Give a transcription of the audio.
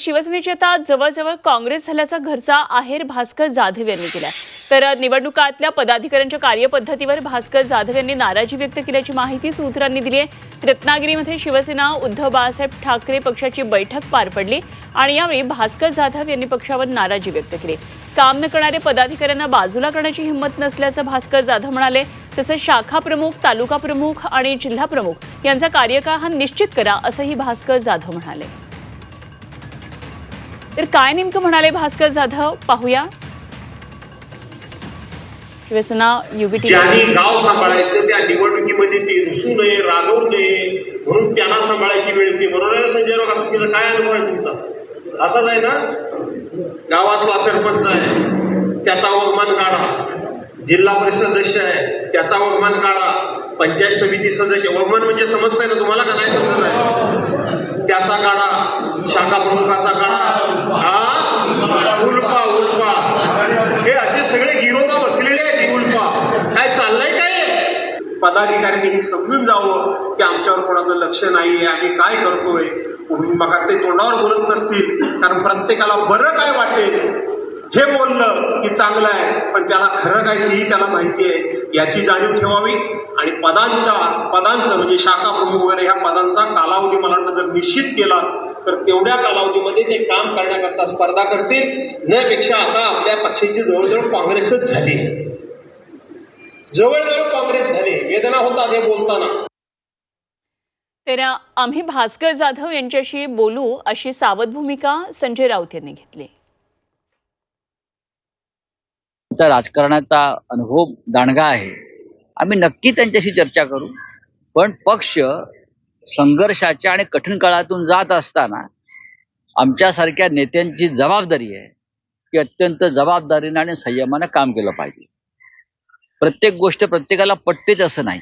शिवसेनेची आता जवळजवळ काँग्रेस झाल्याचा घरचा आहेर भास्कर जाधव यांनी केला तर निवडणुकातल्या पदाधिकाऱ्यांच्या कार्यपद्धतीवर भास्कर जाधव यांनी नाराजी व्यक्त केल्याची माहिती सूत्रांनी दिली आहे. रत्नागिरीमध्ये शिवसेना उद्धव बाळासाहेब ठाकरे पक्षाची बैठक पार पडली आणि यावेळी भास्कर जाधव यांनी पक्षावर नाराजी व्यक्त केली. काम न करणारे पदाधिकाऱ्यांना बाजूला करण्याची हिंमत नसल्याचं भास्कर जाधव म्हणाले. तसंच शाखा प्रमुख तालुका प्रमुख आणि जिल्हा प्रमुख यांचा कार्यकाळ हा निश्चित करा असंही भास्कर जाधव म्हणाले. तर काय नेमकं म्हणाले भास्कर जाधव? पाहूया. शिवसेना युबीटी ज्यांनी गाव सांभाळायचं त्या निवडणुकीमध्ये ते रुसू नये रागवू नये म्हणून त्यांना सांभाळायची वेळ येते. बरोबर आहे ना संजय राव तुमचा काय अनुभव आहे तुमचा? असाच आहे ना? गावातला सरपंच आहे त्याचा अवमान काढा. जिल्हा परिषद सदस्य आहे त्याचा अवमान काढा. पंचायत समिती सदस्य. अवमान म्हणजे समजताय ना तुम्हाला का नाही समजत आहे? त्याचा काढा शाखा प्रमुखाचा काढा हा? उल्पा उल्पा हे असे सगळे गिरोबा बसलेले आहेत उल्पा काय चाललंय काय? पदाधिकाऱ्यांनी हे समजून जावं की आमच्यावर कोणाचं लक्ष नाही आम्ही काय करतोय. मग ते तोंडावर बोलत नसतील कारण प्रत्येकाला बरं काय वाटेल? हे बोललं की चांगलं आहे पण त्याला खरं काय तेही त्याला माहिती आहे. याची जाणीव ठेवावी आणि पदांच्या पदांचं म्हणजे शाखा प्रमुख वगैरे ह्या पदांचा कालावधी मला वाटतं जर निश्चित केला तर तेवढ्या कालावधीमध्ये ते काम करण्याकरता स्पर्धा करतील. नपेक्षा आता आपल्या पक्षाची जवळजवळ काँग्रेसच झाली. जवळजवळ काँग्रेस झाली. वेदना होतात हे बोलताना. तर आम्ही भास्कर जाधव यांच्याशी बोलू अशी सावध भूमिका संजय राऊत यांनी घेतली. राजकारणाचा अनुभव दांडगा आहे. आम्ही नक्की त्यांच्याशी चर्चा करू. पण पक्ष संघर्षाच्या आणि कठीण काळातून जात असताना आमच्यासारख्या नेत्यांची जबाबदारी आहे की अत्यंत जबाबदारीने आणि संयमानं काम केलं पाहिजे. प्रत्येक गोष्ट प्रत्येकाला पटतेच असं नाही.